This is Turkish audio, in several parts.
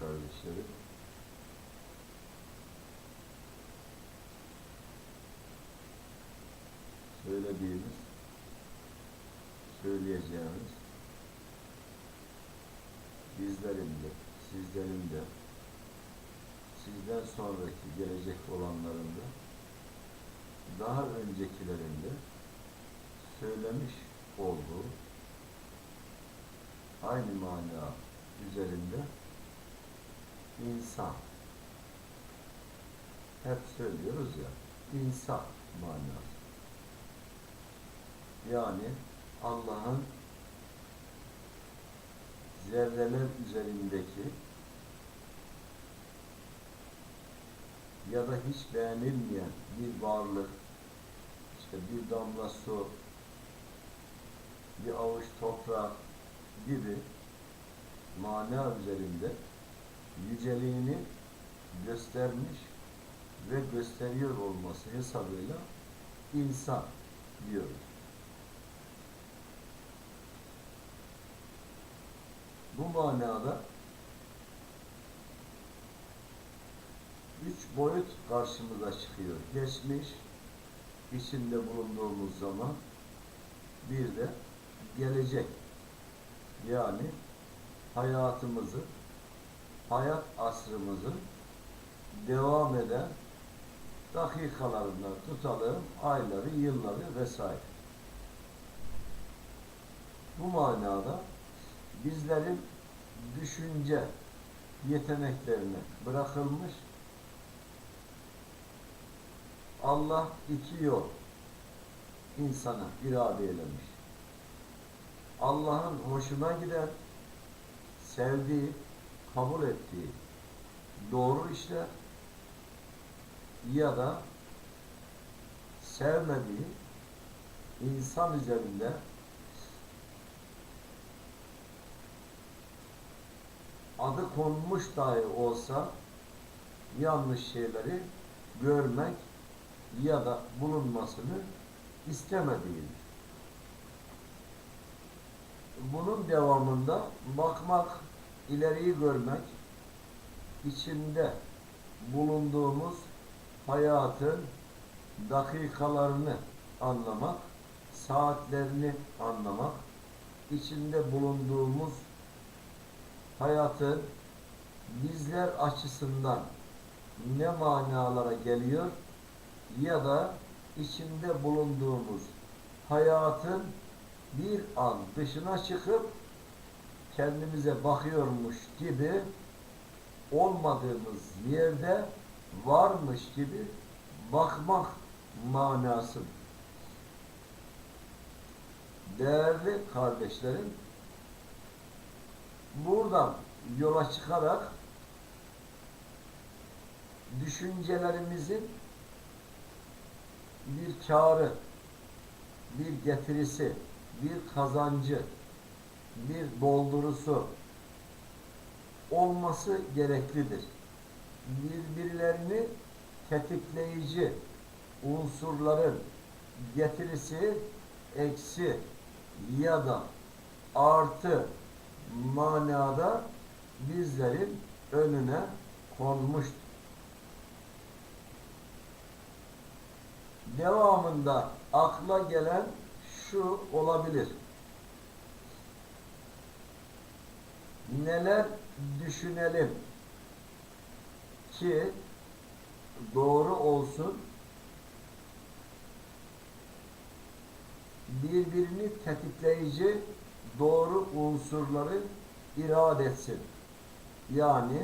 kardeşlerim. Söylediğimiz, söyleyeceğimiz bizlerin de, sizlerin de, sizden sonraki gelecek olanların da daha öncekilerin de söylemiş olduğu aynı mana üzerinde insan. Hep söylüyoruz ya insan manası. Yani Allah'ın zerreler üzerindeki ya da hiç beğenilmeyen bir varlık işte bir damla su bir avuç toprak gibi mana üzerinde yüceliğini göstermiş ve gösteriyor olması hesabıyla insan diyoruz. Bu manada üç boyut karşımıza çıkıyor. Geçmiş, içinde bulunduğumuz zaman bir de gelecek. Yani hayatımızı, hayat asrımızın devam eden dakikalarından tutalım, ayları, yılları vesaire. Bu manada bizlerin düşünce yeteneklerine bırakılmış Allah iki yol insana irade eylemiş. Allah'ın hoşuna giden, sevdiği, kabul ettiği doğru işler ya da sevmediği insan üzerinde adı konmuş dahi olsa yanlış şeyleri görmek ya da bulunmasını istemediğidir. Bunun devamında bakmak, ileriyi görmek, içinde bulunduğumuz hayatın dakikalarını anlamak, saatlerini anlamak, içinde bulunduğumuz hayatın bizler açısından ne manalara geliyor ya da içinde bulunduğumuz hayatın bir an dışına çıkıp kendimize bakıyormuş gibi olmadığımız yerde varmış gibi bakmak manası. Değerli kardeşlerim, buradan yola çıkarak düşüncelerimizin bir karı, bir getirisi, bir kazancı, bir doldurusu olması gereklidir. Birbirlerini tetikleyici unsurların getirisi eksi ya da artı manada bizlerin önüne konmuştur. Devamında akla gelen şu olabilir. Neler düşünelim ki doğru olsun birbirini tetikleyici doğru unsurları irade etsin. Yani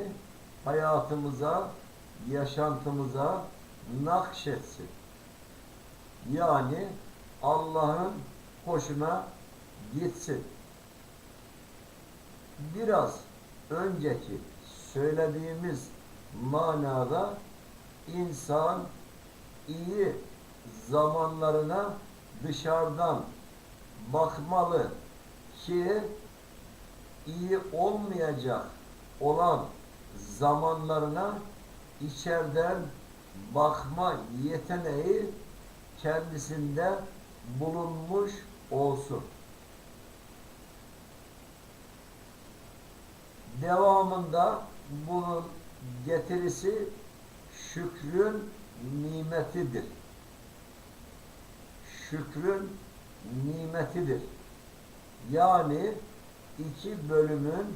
hayatımıza, yaşantımıza nakşetsin. Yani Allah'ın hoşuna gitsin. Biraz önceki söylediğimiz manada insan iyi zamanlarına dışarıdan bakmalı ki iyi olmayacak olan zamanlarına içeriden bakma yeteneği kendisinde bulunmuş olsun. Devamında bunun getirisi şükrün nimetidir. Şükrün nimetidir. Yani iki bölümün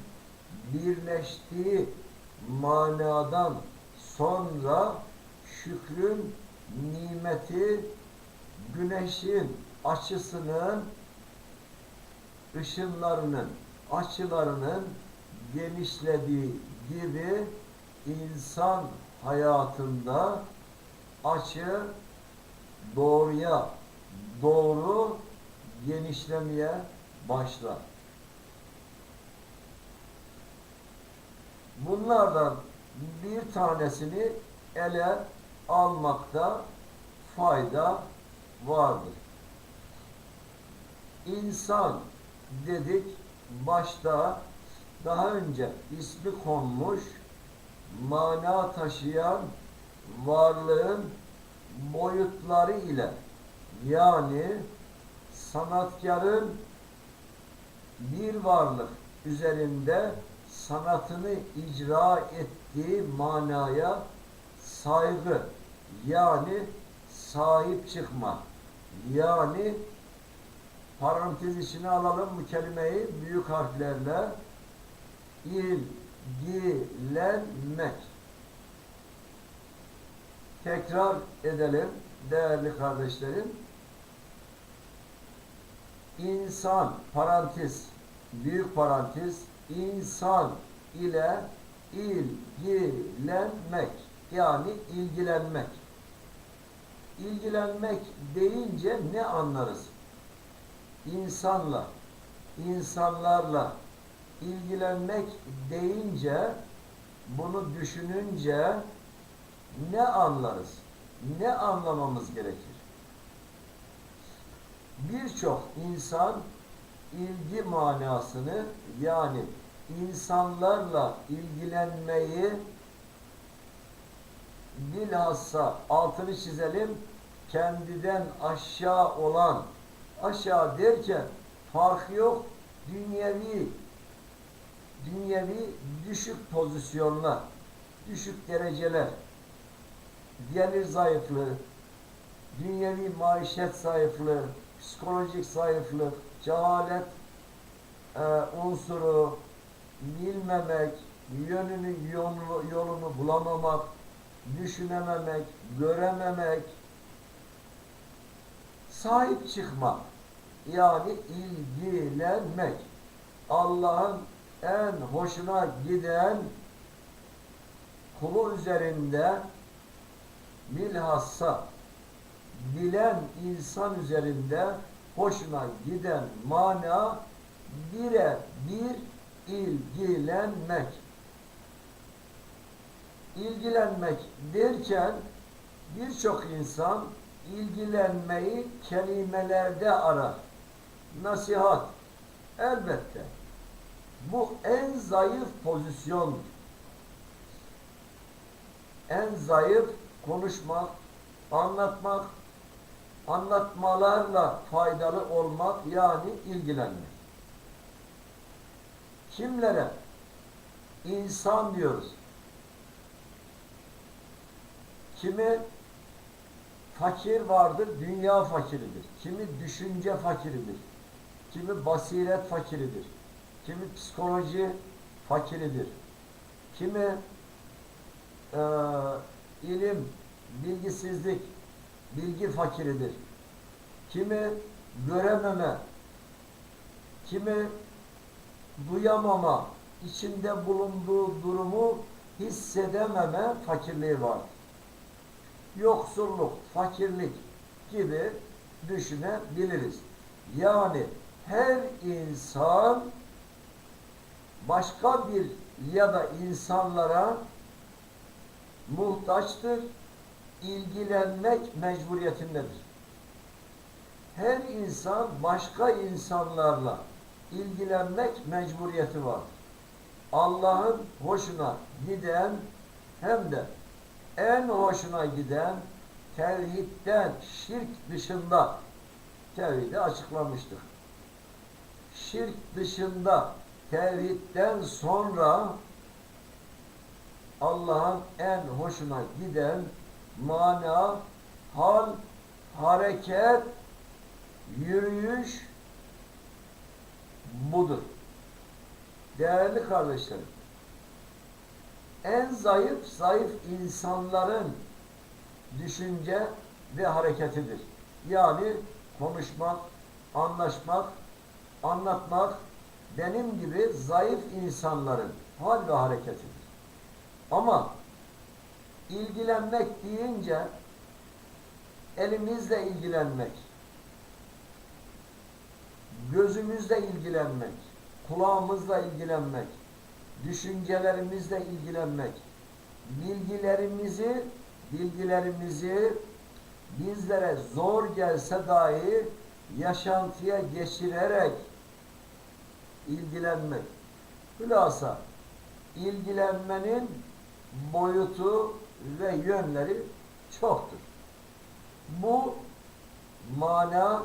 birleştiği manadan sonra şükrün nimeti güneşin açısının ışınlarının açılarının genişlediği gibi insan hayatında açı doğruya doğru genişlemeye başlar. Bunlardan bir tanesini ele almakta fayda vardır. İnsan dedik başta daha önce ismi konmuş mana taşıyan varlığın boyutları ile yani sanatkarın bir varlık üzerinde sanatını icra ettiği manaya saygı yani sahip çıkma. Yani parantez içine alalım bu kelimeyi büyük harflerle ilgilenmek tekrar edelim değerli kardeşlerim. İnsan parantez büyük parantez insan ile ilgilenmek. Yani ilgilenmek. İlgilenmek deyince ne anlarız? İnsanla, insanlarla ilgilenmek deyince bunu düşününce ne anlarız? Ne anlamamız gerekir? Birçok insan ilgi manasını yani insanlarla ilgilenmeyi bilhassa altını çizelim kendiden aşağı olan aşağı derken farkı yok dünyevi dünyevi düşük pozisyonlar düşük dereceler gelir zayıflığı dünyevi maişet zayıflığı psikolojik zayıflık cehalet e, unsuru bilmemek yönünü yolunu, yolunu bulamamak düşünememek, görememek, sahip çıkmak, yani ilgilenmek. Allah'ın en hoşuna giden kulu üzerinde bilhassa bilen insan üzerinde hoşuna giden mana bire bir ilgilenmek ilgilenmek derken birçok insan ilgilenmeyi kelimelerde arar. Nasihat elbette bu en zayıf pozisyondur. En zayıf konuşmak, anlatmak, anlatmalarla faydalı olmak yani ilgilenmek. Kimlere? İnsan diyoruz. Kimi fakir vardır, dünya fakiridir. Kimi düşünce fakiridir. Kimi basiret fakiridir. Kimi psikoloji fakiridir. Kimi e, ilim, bilgisizlik, bilgi fakiridir. Kimi görememe, kimi duyamama, içinde bulunduğu durumu hissedememe fakirliği vardır yoksulluk, fakirlik gibi düşünebiliriz. Yani her insan başka bir ya da insanlara muhtaçtır, ilgilenmek mecburiyetindedir. Her insan başka insanlarla ilgilenmek mecburiyeti var. Allah'ın hoşuna giden hem de en hoşuna giden tevhidden, şirk dışında tevhidi açıklamıştık. Şirk dışında tevhidden sonra Allah'ın en hoşuna giden mana, hal, hareket, yürüyüş budur. Değerli kardeşlerim, en zayıf, zayıf insanların düşünce ve hareketidir. Yani konuşmak, anlaşmak, anlatmak benim gibi zayıf insanların hal ve hareketidir. Ama ilgilenmek deyince elimizle ilgilenmek, gözümüzle ilgilenmek, kulağımızla ilgilenmek, düşüncelerimizle ilgilenmek, bilgilerimizi bilgilerimizi bizlere zor gelse dahi yaşantıya geçirerek ilgilenmek. Hülasa ilgilenmenin boyutu ve yönleri çoktur. Bu mana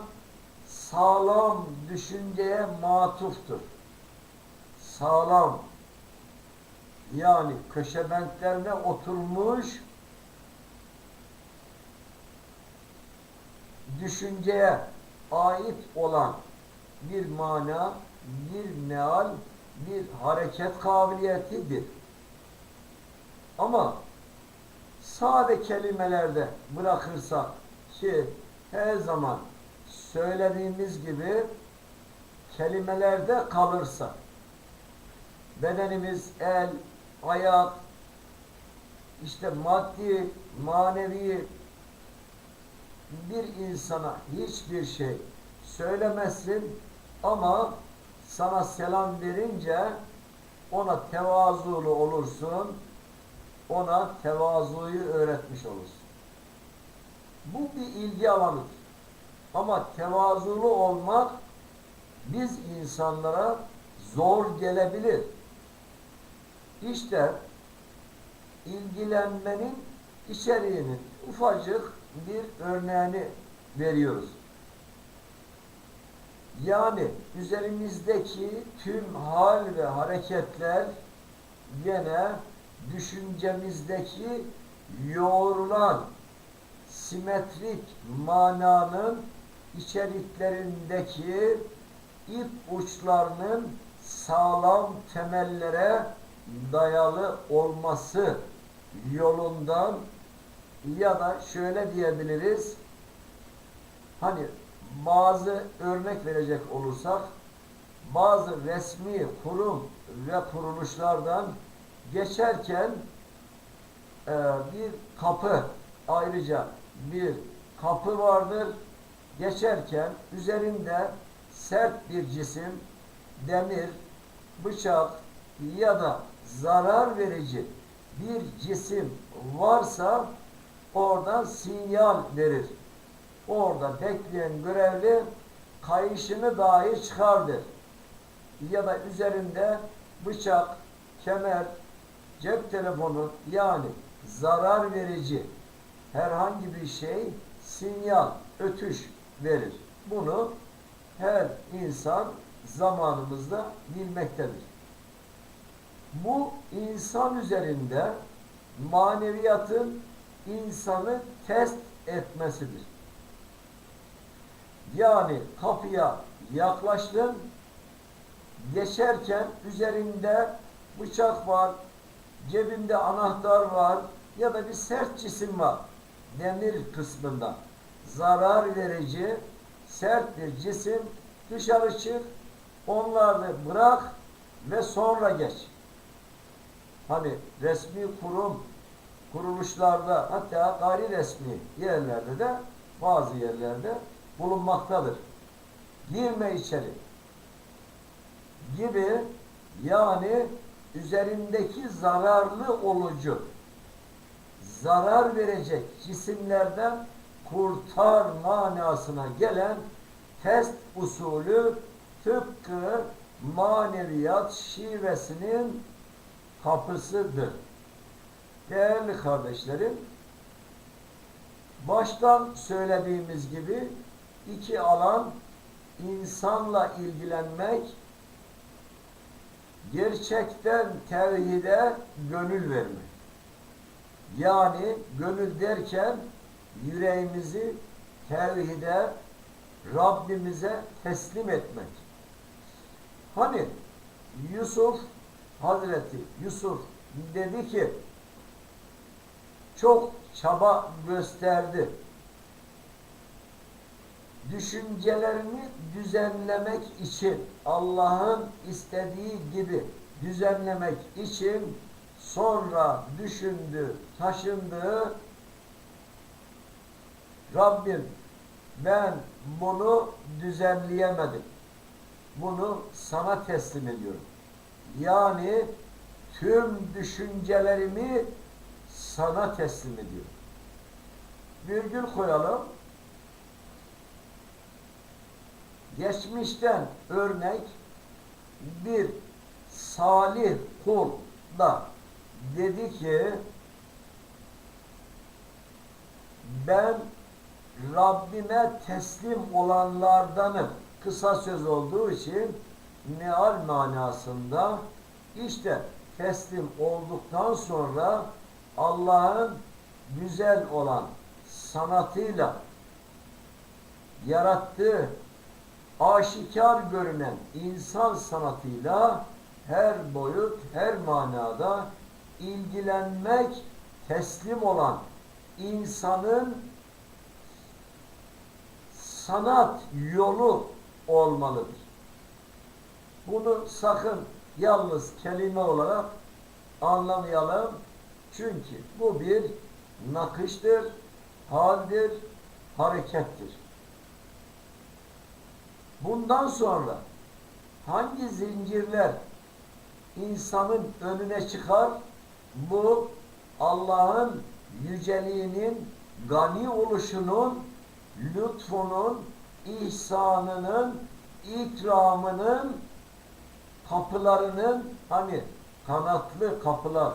sağlam düşünceye matuftur. Sağlam yani köşebentlerine oturmuş düşünceye ait olan bir mana, bir meal, bir hareket kabiliyetidir. Ama sade kelimelerde bırakırsak ki her zaman söylediğimiz gibi kelimelerde kalırsa bedenimiz el, ayak, işte maddi, manevi bir insana hiçbir şey söylemezsin ama sana selam verince ona tevazulu olursun, ona tevazuyu öğretmiş olursun. Bu bir ilgi alanıdır. Ama tevazulu olmak biz insanlara zor gelebilir. İşte ilgilenmenin içeriğinin ufacık bir örneğini veriyoruz. Yani üzerimizdeki tüm hal ve hareketler gene düşüncemizdeki yoğrulan simetrik mananın içeriklerindeki ip uçlarının sağlam temellere dayalı olması yolundan ya da şöyle diyebiliriz hani bazı örnek verecek olursak bazı resmi kurum ve kuruluşlardan geçerken e, bir kapı ayrıca bir kapı vardır. Geçerken üzerinde sert bir cisim, demir, bıçak ya da zarar verici bir cisim varsa oradan sinyal verir. Orada bekleyen görevli kayışını dahi çıkardır. Ya da üzerinde bıçak, kemer, cep telefonu yani zarar verici herhangi bir şey sinyal, ötüş verir. Bunu her insan zamanımızda bilmektedir. Bu insan üzerinde maneviyatın insanı test etmesidir. Yani kapıya yaklaştın, geçerken üzerinde bıçak var, cebinde anahtar var ya da bir sert cisim var demir kısmında. Zarar verici sert bir cisim dışarı çık, onları bırak ve sonra geç. Hani resmi kurum, kuruluşlarda hatta gayri resmi yerlerde de bazı yerlerde bulunmaktadır. Girme içeri gibi yani üzerindeki zararlı olucu zarar verecek cisimlerden kurtar manasına gelen test usulü tıpkı maneviyat şivesinin kapısıdır. Değerli kardeşlerim, baştan söylediğimiz gibi iki alan insanla ilgilenmek, gerçekten tevhide gönül vermek. Yani gönül derken yüreğimizi tevhide, Rabbimize teslim etmek. Hani Yusuf, Hazreti Yusuf dedi ki çok çaba gösterdi. Düşüncelerini düzenlemek için Allah'ın istediği gibi düzenlemek için sonra düşündü, taşındı. Rabbim ben bunu düzenleyemedim. Bunu sana teslim ediyorum. Yani tüm düşüncelerimi sana teslim ediyorum. Virgül koyalım. Geçmişten örnek bir salih kul da dedi ki ben Rabbime teslim olanlardanım. Kısa söz olduğu için meal manasında işte teslim olduktan sonra Allah'ın güzel olan sanatıyla yarattığı aşikar görünen insan sanatıyla her boyut, her manada ilgilenmek, teslim olan insanın sanat yolu olmalıdır. Bunu sakın yalnız kelime olarak anlamayalım. Çünkü bu bir nakıştır, haldir, harekettir. Bundan sonra hangi zincirler insanın önüne çıkar? Bu Allah'ın yüceliğinin, gani oluşunun, lütfunun, ihsanının, ikramının kapılarının hani kanatlı kapılar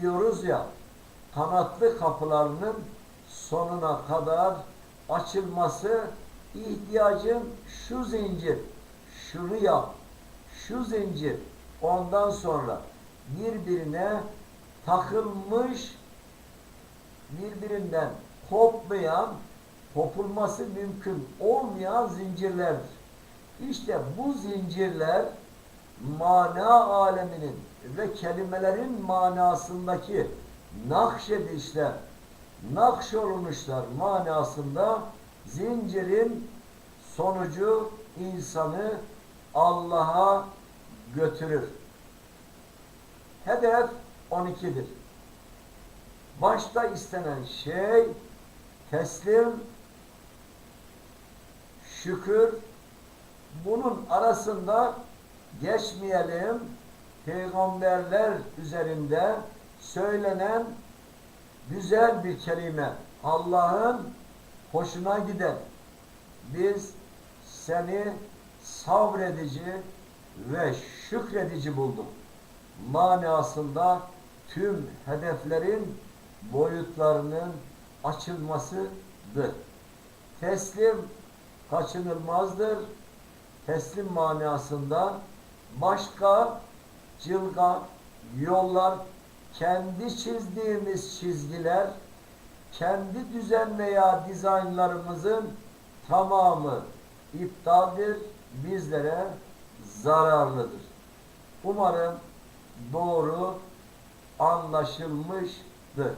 diyoruz ya kanatlı kapılarının sonuna kadar açılması ihtiyacın şu zincir şunu yap şu zincir ondan sonra birbirine takılmış birbirinden kopmayan kopulması mümkün olmayan zincirlerdir. İşte bu zincirler mana aleminin ve kelimelerin manasındaki nakşedişler, nakşolunuşlar manasında zincirin sonucu insanı Allah'a götürür. Hedef 12'dir. Başta istenen şey teslim, şükür, bunun arasında geçmeyelim peygamberler üzerinde söylenen güzel bir kelime Allah'ın hoşuna giden biz seni sabredici ve şükredici bulduk manasında tüm hedeflerin boyutlarının açılmasıdır. Teslim kaçınılmazdır. Teslim manasında başka cılga yollar, kendi çizdiğimiz çizgiler, kendi düzen veya dizaynlarımızın tamamı iptaldir, bizlere zararlıdır. Umarım doğru anlaşılmıştır.